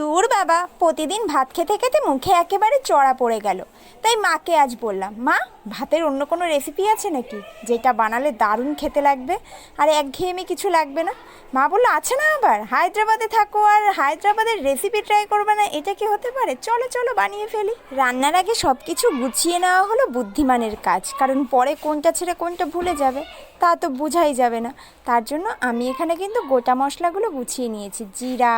দূর বাবা, প্রতিদিন ভাত খেতে খেতে মুখে একেবারে চড়া পড়ে গেল। তাই মাকে আজ বললাম, মা, ভাতের অন্য কোনো রেসিপি আছে নাকি? যেটা বানালে দারুণ খেতে লাগবে, আর একঘেয়েমি কিছু লাগবে না? মা বলল, আছে না আবার, হায়দ্রাবাদে থাকো আর হায়দ্রাবাদের রেসিপি ট্রাই করবে না, এটা কি হতে পারে? চলো চলো, বানিয়ে ফেলি। রান্নার আগে সব কিছু গুছিয়ে নেওয়া হলো বুদ্ধিমানের কাজ, কারণ পরে কোনটা ছেড়ে কোনটা ভুলে যাবে। তা তো বোঝাই যাবে না। তার জন্য আমি এখানে কিন্তু গোটা মশলাগুলো গুছিয়ে নিয়েছি। জিরা,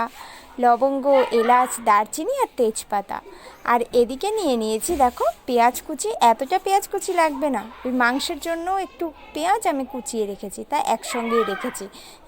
লবঙ্গ, এলাচ, দারচিনি আর তেজপাতা। আর এদিকে নিয়ে নিয়েছি দেখো পেঁয়াজ কুচি। এতটা পেঁয়াজ কুচি লাগবে না। ওই মাংসের জন্য একটু পেঁয়াজ আমি কুচিয়ে রেখেছি, তা একসঙ্গেই রেখেছি।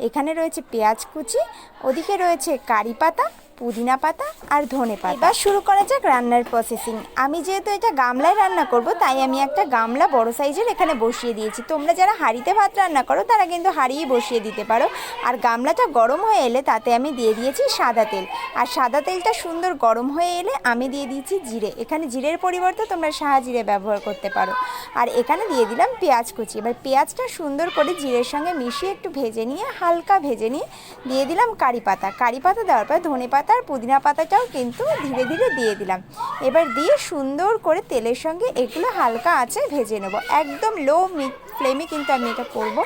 এখানে রয়েছে পেঁয়াজ কুচি, ওদিকে রয়েছে কারি পাতা পুদিনা পাতা আর ধনে পাতা। এবার শুরু করা যাক রান্নার প্রসেসিং আমি যেহেতু এটা গামলায় রান্না করব, তাই আমি একটা গামলা বড় সাইজের এখানে বসিয়ে দিয়েছি। তোমরা যারা হাঁড়িতে ভাত রান্না করো, তারা কিন্তু হাঁড়িই বসিয়ে দিতে পারো। আর গামলাটা গরম হয়ে এলে তাতে আমি দিয়ে দিয়েছি সাদা তেল। আর সাদা তেলটা সুন্দর গরম হয়ে এলে আমি দিয়ে দিয়েছি জিরে। এখানে জিরের পরিবর্তে তোমরা সাহা জিরে ব্যবহার করতে পারো। আর এখানে দিয়ে দিলাম পেঁয়াজ কুচি। এবার পেঁয়াজটা সুন্দর করে জিরের সঙ্গে মিশিয়ে একটু ভেজে নিয়ে, হালকা ভেজে নিয়ে দিয়ে দিলাম কারি পাতা। কারি পাতা দেওয়ার পর ধনে পাতা আর পুদিনা পাতাটাও কিন্তু ধীরে ধীরে দিয়ে দিলাম। এবার দিয়ে সুন্দর করে তেলের সঙ্গে এগুলো হালকা আছে ভেজে নেব। একদম লো ফ্লেমে কিন্তু আমি এটা করব।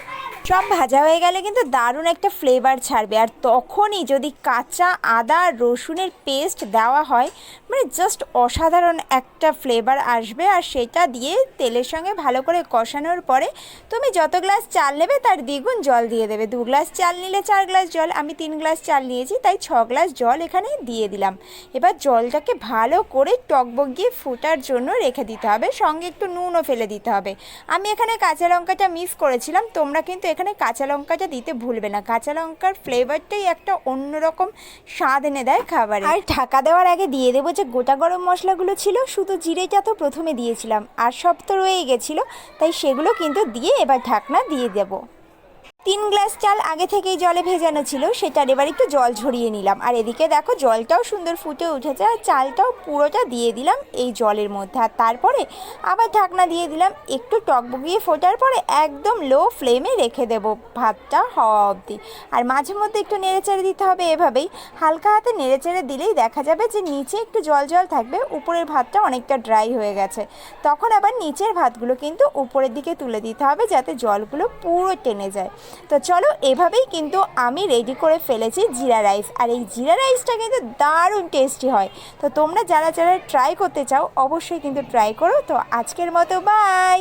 সব ভাজা হয়ে গেলে কিন্তু দারুণ একটা ফ্লেভার ছাড়বে। আর তখনই যদি কাঁচা আদা রসুনের পেস্ট দেওয়া হয় মানে জাস্ট অসাধারণ একটা ফ্লেভার আসবে। আর সেটা দিয়ে তেলের সঙ্গে ভালো করে কষানোর পরে তুমি যত গ্লাস চাল নেবে তার দ্বিগুণ জল দিয়ে দেবে। দু গ্লাস চাল নিলে চার গ্লাস জল, আমি তিন গ্লাস চাল নিয়েছি, তাই ছ গ্লাস জল এখানে দিয়ে দিলাম। এবার জলটাকে ভালো করে টকবগিয়ে ফোটার জন্য রেখে দিতে হবে। সঙ্গে একটু নুনও ফেলে দিতে হবে। আমি এখানে কাঁচা লঙ্কাটা মিস করেছিলাম, তোমরা কিন্তু এখানে কাঁচা লঙ্কাটা দিতে ভুলবে না। কাঁচা লঙ্কার ফ্লেভারটাই একটা অন্যরকম স্বাদ এনে দেয় খাবারে। আর ঢাকা দেওয়ার আগে দিয়ে দেবো যে গোটা গরম মশলাগুলো ছিল, শুধু জিরেটা তো প্রথমে দিয়েছিলাম। আর সব তো রয়েই গেছিল, তাই সেগুলো কিন্তু দিয়ে এবার ঢাকনা দিয়ে দেবো। তিন গ্লাস চাল আগে থেকেই জলে ভেজানো ছিল, সেটার এবার একটু জল ঝরিয়ে নিলাম। আর এদিকে দেখো, জলটাও সুন্দর ফুটে উঠেছে, আর চালটাও পুরোটা দিয়ে দিলাম এই জলের মধ্যে। আর তারপরে আবার ঢাকনা দিয়ে দিলাম, একটু টকবগিয়ে ফোটার পরে একদম লো ফ্লেমে রেখে দেবো ভাতটা হওয়া অবধি। আর মাঝে মধ্যে একটু নেড়েচেড়ে দিতে হবে এভাবেই। হালকা হাতে নেড়েচেড়ে দিলেই দেখা যাবে যে নিচে একটু জল জল থাকবে, উপরের ভাতটা অনেকটা ড্রাই হয়ে গেছে। তখন আবার নিচের ভাতগুলো কিন্তু উপরের দিকে তুলে দিতে হবে, যাতে জলগুলো পুরো টেনে যায়। তো চলো এভাবেই কিন্তু আমি রেডি করে ফেলেছি জিরা রাইস আর এই জিরা রাইসটা কিন্তু দারুণ টেস্টি হয়। তো তোমরা যারা যারা ট্রাই করতে চাও, অবশ্যই কিন্তু ট্রাই করো। তো আজকের মতো বাই